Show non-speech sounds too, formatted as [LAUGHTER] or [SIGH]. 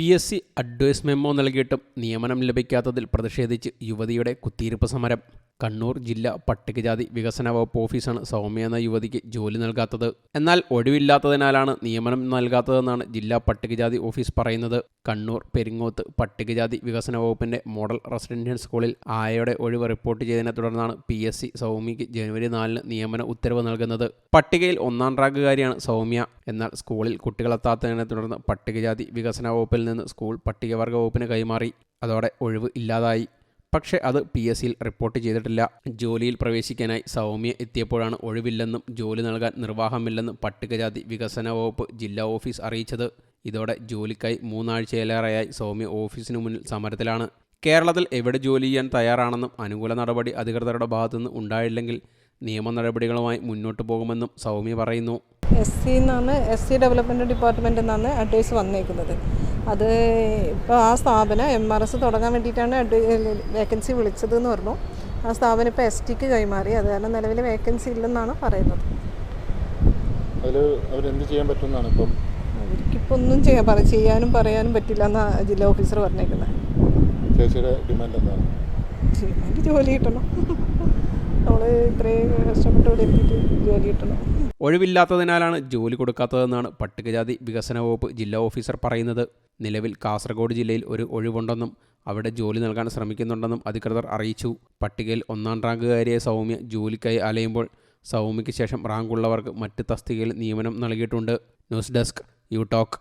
P S C advice memo നൽകിയിട്ടും നിയമനം ലഭിക്കാത്തതിൽ പ്രതിഷേധിച്ച് യുവതിയുടെ കുത്തിയിരിപ്പ് സമരം. കണ്ണൂർ ജില്ലാ പട്ടികജാതി വികസന വകുപ്പ് ഓഫീസാണ് സൗമ്യ എന്ന യുവതിക്ക് ജോലി നൽകാത്തത്. എന്നാൽ ഒഴിവില്ലാത്തതിനാലാണ് നിയമനം നൽകാത്തതെന്നാണ് ജില്ലാ പട്ടികജാതി ഓഫീസ് പറയുന്നത്. കണ്ണൂർ പെരിങ്ങോത്ത് പട്ടികജാതി വികസന വകുപ്പിന്റെ മോഡൽ റെസിഡൻഷ്യൽ സ്കൂളിൽ ആയയുടെ ഒഴിവ് റിപ്പോർട്ട് ചെയ്തതിനെ തുടർന്നാണ് പി എസ് സി സൗമ്യയ്ക്ക് ജനുവരി നാലിന് നിയമന ഉത്തരവ് നൽകുന്നത്. പട്ടികയിൽ ഒന്നാം റാങ്കുകാരിയാണ് സൗമ്യ. എന്നാൽ സ്കൂളിൽ കുട്ടികളെത്താത്തതിനെ തുടർന്ന് പട്ടികജാതി വികസന വകുപ്പിൽ നിന്ന് സ്കൂൾ പട്ടികവർഗ വകുപ്പിന് കൈമാറി. അതോടെ ഒഴിവ് ഇല്ലാതായി. പക്ഷേ അത് പി എസ് സിയിൽ റിപ്പോർട്ട് ചെയ്തിട്ടില്ല. ജോലിയിൽ പ്രവേശിക്കാനായി സൗമ്യ എത്തിയപ്പോഴാണ് ഒഴിവില്ലെന്നും ജോലി നൽകാൻ നിർവാഹമില്ലെന്നും പട്ടികജാതി വികസന വകുപ്പ് ജില്ലാ ഓഫീസ് അറിയിച്ചത്. ഇതോടെ ജോലിക്കായി മൂന്നാഴ്ചയിലേറെയായി സൗമ്യ ഓഫീസിന് മുന്നിൽ സമരത്തിലാണ്. കേരളത്തിൽ എവിടെ ജോലി ചെയ്യാൻ തയ്യാറാണെന്നും അനുകൂല നടപടി അധികൃതരുടെ ഭാഗത്തുനിന്ന് ഉണ്ടായില്ലെങ്കിൽ നിയമ നടപടികളുമായി മുന്നോട്ട് പോകുമെന്നും സൗമ്യ പറയുന്നു. S C S C development ഡിപ്പാർട്ട്മെന്റിൽ നിന്നാണ് അഡ്വൈസ് വന്നേക്കുന്നത്. അത് ഇപ്പോൾ ആ സ്ഥാപനം എം ആർ എസ് തുടങ്ങാൻ വേണ്ടിയിട്ടാണ് വേക്കൻസി വിളിച്ചത് എന്ന് പറഞ്ഞു. ആ സ്ഥാപനം ഇപ്പോൾ എസ് ടിക്ക് കൈമാറി. അത് കാരണം നിലവിൽ വേക്കൻസി ഇല്ലെന്നാണ് പറയുന്നത്. അവർക്കിപ്പോൾ ഒന്നും ചെയ്യാൻ പറ ചെയ്യാനും പറയാനും പറ്റില്ല എന്നാണ് ജില്ലാ ഓഫീസർ പറഞ്ഞേക്കുന്നത് ചേച്ചിയുടെ ഡിമാൻഡ് എന്താണ്? ജോലി കിട്ടണം. [LAUGHS] നമ്മൾ ഇത്രയും കഷ്ടപ്പെട്ട് ഇവിടെ എത്തിയിട്ട് ജോലി കിട്ടണം. ഒഴിവില്ലാത്തതിനാലാണ് ജോലി കൊടുക്കാത്തതെന്നാണ് പട്ടികജാതി വികസന വകുപ്പ് ജില്ലാ ഓഫീസർ പറയുന്നത്. നിലവിൽ കാസർഗോഡ് ജില്ലയിൽ ഒരു ഒഴിവുണ്ടെന്നും അവിടെ ജോലി നൽകാൻ ശ്രമിക്കുന്നുണ്ടെന്നും അധികൃതർ അറിയിച്ചു. പട്ടികയിൽ ഒന്നാം റാങ്കുകാരിയെ സൗമ്യ ജോലിക്കായി അലയുമ്പോൾ സൗമ്യയ്ക്ക് ശേഷം റാങ്കുള്ളവർക്ക് മറ്റ് തസ്തികയിൽ നിയമനം നൽകിയിട്ടുണ്ട്. News desk U talk.